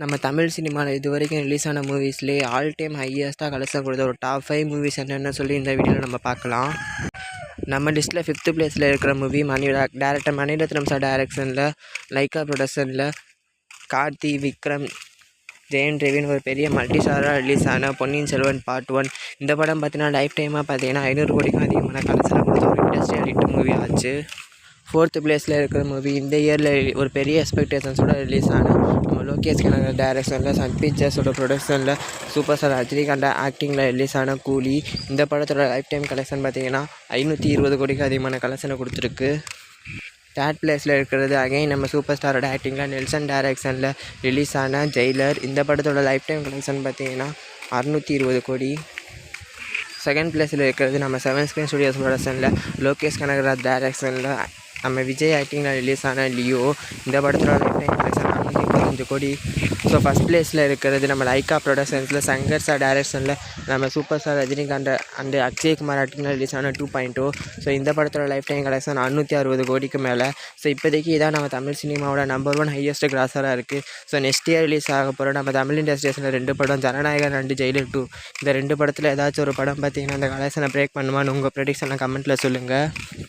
நம்ம தமிழ் சினிமாவில் இது வரைக்கும் ரிலீஸ் ஆன மூவிஸ்லேயே ஆல் டைம் ஹையஸ்ட்டாக கலெக்ஷன் கொடுத்த ஒரு டாப் ஃபைவ் மூவிஸ் என்னென்னு சொல்லி இந்த வீடியோவில் நம்ம பார்க்கலாம். நம்ம லிஸ்ட்டில் ஃபிஃப்த்து பிளேஸில் இருக்கிற movie Mani director Mani Ratnam sir டைரக்ஷனில் லைக்கா ப்ரொடக்ஷனில் கார்த்தி விக்ரம் ஜெயன் ரவின்னு ஒரு பெரிய மல்டி ஸ்டாராக ரிலீஸ் ஆன பொன்னியின் செல்வன் பார்ட் ஒன் இந்த படம் பார்த்தீங்கன்னா லைஃப் டைமாக பார்த்தீங்கன்னா ஐநூறு கோடிக்கும் அதிகமான கலெக்ஷனை கொடுத்த ஒரு இண்டஸ்ட்ரியல் ஹிட் மூவி ஆச்சு. ஃபோர்த்து பிளேஸில் இருக்கிற மூவி இந்த இயரில் ஒரு பெரிய எக்ஸ்பெக்டேஷன்ஸோட ரிலீஸ் ஆன நம்ம லோகேஷ் கனகர் டைரக்ஷனில் சன் பிக்சர்ஸோட ப்ரொடக்ஷனில் சூப்பர் ஸ்டார் ரஜினிகாந்த் ஆக்டிங்கில் ரிலீஸ் ஆன கூலி இந்த படத்தோட லைஃப் டைம் கலெக்ஷன் பார்த்தீங்கன்னா ஐநூற்றி இருபது கோடிக்கு அதிகமான கலெக்ஷனை கொடுத்துருக்கு. தேர்ட் பிளேஸில் இருக்கிறது அகைன் நம்ம சூப்பர் ஸ்டாரோட ஆக்டிங்கில் நெல்சன் டைரக்ஷனில் ரிலீஸ் ஆன ஜெயிலர் இந்த படத்தோட லைஃப் டைம் கலெக்ஷன் பார்த்தீங்கன்னா அறநூற்றி இருபது கோடி. செகண்ட் பிளேஸில் இருக்கிறது நம்ம செவன் ஸ்க்ரீன் ஸ்டுடியோஸ் ப்ரொடக்ஷனில் லோகேஷ் கனகராஜ் டைரக்ஷனில் நம்ம விஜய் ஆக்டிங்கில் ரிலீஸ் ஆன லியோ இந்த படத்தோட லைஃப் டைம் கலெக்ஷன் கோடி. ஸோ ஃபஸ்ட் பிளேஸில் இருக்கிறது நம்ம லைக்கா ப்ரொடக்ஷன்ஸில் சங்கர் சார் டைரக்ஷனில் நம்ம super star Rajinikanth and Akshay Kumar ஆக்டிங்கில் release ஆன டூ பாயிண்ட் டூ ஸோ இந்த படத்தோட லைஃப் டைம் கலெக்ஷன் அறுநூற்றி அறுபது கோடிக்கு மேலே. ஸோ இப்போதைக்கு இதான் நம்ம தமிழ் சினிமாவோட நம்பர் ஒன் ஹையஸ்ட் கிராஸராக இருக்குது ஸோ நெக்ஸ்ட் இயர் ரிலீஸ் ஆக போகிற நம்ம தமிழ் இண்டஸ்ட்ரீஸில் ரெண்டு படம் ஜனநாயகன் ரெண்டு ஜெயிலர் டூ இந்த ரெண்டு படத்தில் ஏதாச்சும் ஒரு படம் பார்த்தீங்கன்னா அந்த கலெக்ஷனை பிரேக் பண்ணுமான்னு உங்கள் ப்ரெடிக்ஷனை கமெண்ட்டில் சொல்லுங்கள்